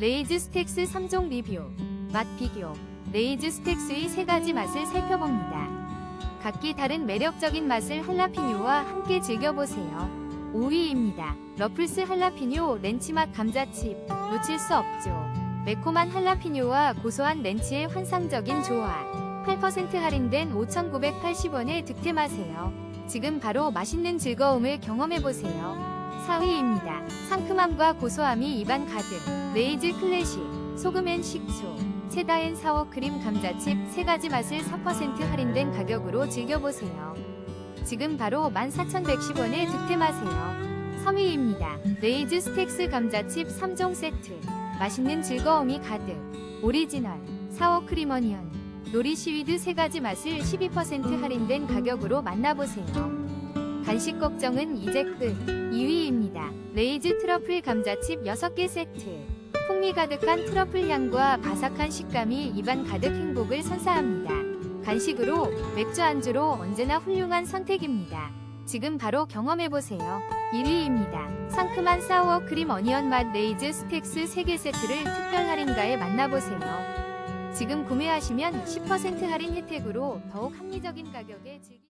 레이즈 스택스 3종 리뷰, 맛 비교, 레이즈 스택스의 세 가지 맛을 살펴봅니다. 각기 다른 매력적인 맛을 할라피뇨와 함께 즐겨보세요. 5위입니다. 러플스 할라피뇨 렌치맛 감자칩, 놓칠 수 없죠. 매콤한 할라피뇨와 고소한 렌치의 환상적인 조화. 8% 할인된 5,980원에 득템하세요. 지금 바로 맛있는 즐거움을 경험해보세요. 4위입니다. 상큼함과 고소함이 입안 가득. 레이즈 클래식, 소금 앤 식초, 체다 앤 사워크림 감자칩 세 가지 맛을 4% 할인된 가격으로 즐겨보세요. 지금 바로 14,110원에 득템하세요. 3위입니다. 레이즈 스택스 감자칩 3종 세트. 맛있는 즐거움이 가득. 오리지널, 사워크림 어니언, 노리시위드 세 가지 맛을 12% 할인된 가격으로 만나보세요. 간식 걱정은 이제 끝. 2위입니다. 레이즈 트러플 감자칩 6개 세트. 풍미 가득한 트러플 향과 바삭한 식감이 입안 가득 행복을 선사합니다. 간식으로 맥주 안주로 언제나 훌륭한 선택입니다. 지금 바로 경험해보세요. 1위입니다. 상큼한 사워 크림 어니언 맛 레이즈 스택스 3개 세트를 특별 할인가에 만나보세요. 지금 구매하시면 10% 할인 혜택으로 더욱 합리적인 가격에 즐기